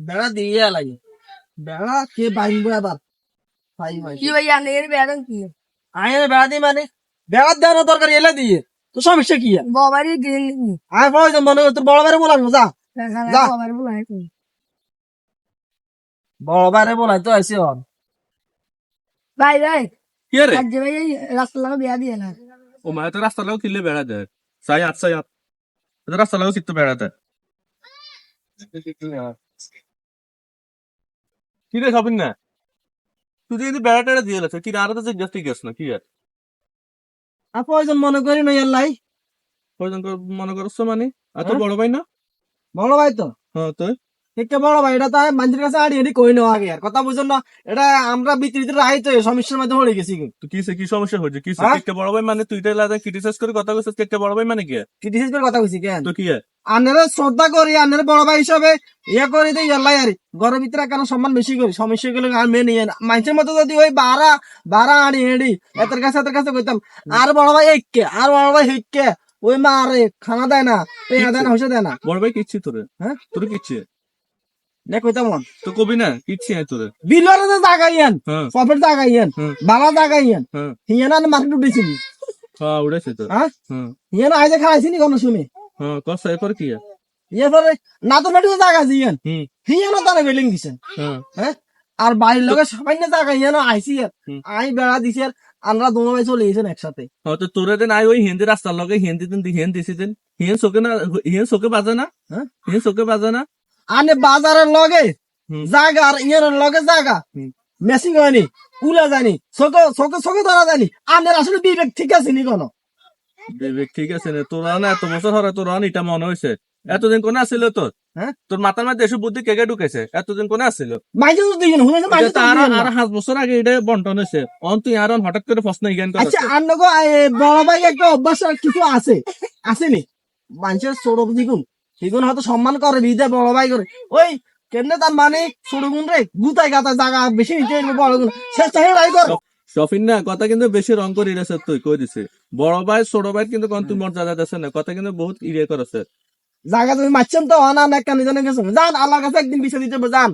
বেড়া দিয়ে লাগে। বেড়া কে বাইনবো আবার কি ভাই আপনি এর বেড়ান কি? আয় বেড়া দিই মানে? বেড়া দেওয়ার দরকার এলে দিয়ে। তো সমস্যা কি? বাবারই দিন আয় প্রয়োজন মনে কর তোর বড় বাইরে বলার যা। বড় বাইরে বলাই তো আইসি হন। ভাই ভাই। কি রে? আজ ভাই রাস্তা লাগা বিয়া দিয়ে না। ও মায়ের তো রাস্তা লাগো কিনলে বেড়া দেয়। সাই আট সাই আট রাস্তা লাগো কিনতে বেড়া দেয়। কি রে খাবেন না? তুই যদি বেড়া টেড়া দিয়ে গেছে কি আরও তো ঠিক আছে না কি আর? আর প্রয়োজন মনে করি না ইয়াল্লাই। প্রয়োজন মনে করছ মানে? আর হ্যাঁ? বড় ভাই না? বড় ভাই তো। হ্যাঁ তো ঠিক বড় ভাই এটা তো মানুষের কাছে আড়ি আড়ি কই নেওয়া আগে আর কথা বুঝুন না এটা আমরা বিতরিত রাই তো সমস্যার মধ্যে পড়ে গেছি। তো কিসে কি সমস্যা হয়েছে কি হ্যাঁ? কেটে বড় ভাই মানে তুই তো লাদা ক্রিটিসাইজ করে কথা কইছিস কেটে বড় ভাই মানে কি? ক্রিটিসাইজ করে কথা কইছি কেন? তো কি? আনেরে শ্রদ্ধা করি আনেরে বড় ভাই হিসাবে ইয়ে করে দিই ইয়াল্লাই আরি ঘরের ভিতরে কেন সম্মান বেশি করি? সমস্যা গুলো আর মেনে নিয়ে মানুষের মতো যদি ওই বারা বারা আড়ি হেঁড়ি এদের কাছে এদের কাছে কইতাম আর বড় ভাই এইকে আর বড় ভাই হিককে ওই মা আরে খানা দেয় না পেয়া দেয় না হইসে দেয় না। বড় ভাই কিচ্ছি তোরে? হ্যাঁ? তোর কিচ্ছি? নে কইতাম। তো কবি না কিচ্ছি আয় তোরে। বিলরে তো জাগাইয়েন হ্যাঁ। প্রফিট জাগাইয়েন বালা জাগাইয়েন হ্যাঁ। হিয়ানা মার্কেট উঠেছিলি। হ্যাঁ উড়েছে তো। হ্যাঁ? হ্যাঁ। হিয়ানা আইজে খাইছিনি কোনো শুনে? হ্যাঁ এরপর কি আর? ইয়ে পরে না তো নাটু জাগা দিয়েন হুম। হিয়ানা তারা বিল্ডিং দিছেন হ্যাঁ। হ্যাঁ? আর বাড়ির লোকের সবাই না জায়গা আইসি আই বেড়া দিছি আমরা দোনো ভাই চলে গেছেন একসাথে। হয়তো তোরে দেন আই ওই হিন্দি রাস্তার লগে হিন্দি দিন হিন্দি দিছি দেন। হিন চোখে না হিন চোখে বাজে না? হ্যাঁ? চোখে বাজে না? আনে বাজারের লগে। জাগা আর ইয়ানোর লগে জাগা হুম। মেসিং হয়নি উলা জানি চোখে চোখে চোখে ধরা জানি আনের আসলে বিবেক ঠিক আছে নি কোনো? বিবেক ঠিক আছে না তোরা না এত বছর হরে তোরা এটা মনে হয়েছে এতদিন কোনে আসছিল তোর? হ্যাঁ? তোর মাথার মধ্যে এসব বুদ্ধি কেকে ঢুকেছে এতদিন কোনে আসছিল মাইজে তো দিয়েন হুনে তো মাইজে আর দিয়েন আর পাঁচ বছর আগে এটা বন্টন হয়েছে অন তুই আর হঠাৎ করে প্রশ্ন জ্ঞান কর। আচ্ছা আর নগো বড় ভাই একটা অভ্যাস কিছু আছে। আসেনি মানুষের সৌরভ দ্বিগুণ। দ্বিগুণ হয়তো সম্মান করে বিদে বড় ভাই করে। ওই কেমনে তার মানে সৌরগুণ রে? গুতাই গাতা জায়গা বেশি নিতে বড় গুণ সে চাই রাই কর। শফিন না কথা কিন্তু বেশি রং করে ইরেছে তুই কই দিছে? বড় ভাই ছোট ভাই কিন্তু কোন তুই মর্যাদা দিছে না কথা কিন্তু বহুত ইয়ে করেছে। জায়গা তুমি মারছেন তো অনা না কানি জানে গেছো? যান আল্লাহর কাছে একদিন বিষয় দিতে যান।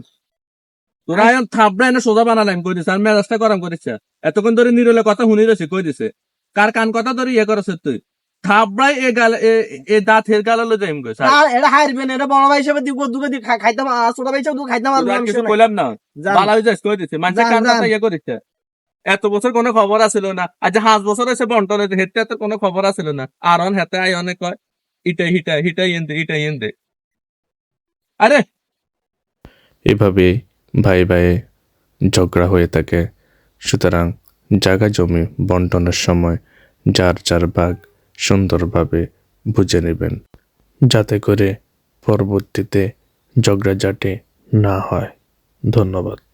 তোরা এখন থাপড়া এনে সোজা বানালাম কই দিছে? আর মেজাজটা গরম করেছে। এতক্ষণ ধরে নিরলে কথা শুনি রয়েছে কই দিছে? কার কান কথা ধরে ইয়ে করেছে তুই? থাপড়াই এ গাল এ- দাঁত হের গাল হলো যাইম কই আর এটা হারবেন এটা বড় ভাই হিসেবে দিব দুকে দি খাইতাম আর ছোট ভাই হিসেবে দুকে খাইতাম আর মানুষ কিছু। কইলাম না। বালা হয়ে যাস কই দিছে? মানুষের কান কথা ইয়ে করেছে? এত বছর কোনো খবর আছিল না। আজ পাঁচ বছর হয়েছে বন্টন হয়েছে হেতে এত কোনো খবর আছিল না। আর অন হেতে আই অনেক কয়, ইটাই, হিটাই হিটাই এনদে ইটাই এনদে আরে! এভাবে ভাই ভাইয়ে ঝগড়া হয়ে থাকে। সুতরাং জায়গা জমি বন্টনের সময় যার যার ভাগ সুন্দরভাবে বুঝে নেবেন, যাতে করে পরবর্তীতে ঝগড়াঝাটি না হয়। ধন্যবাদ।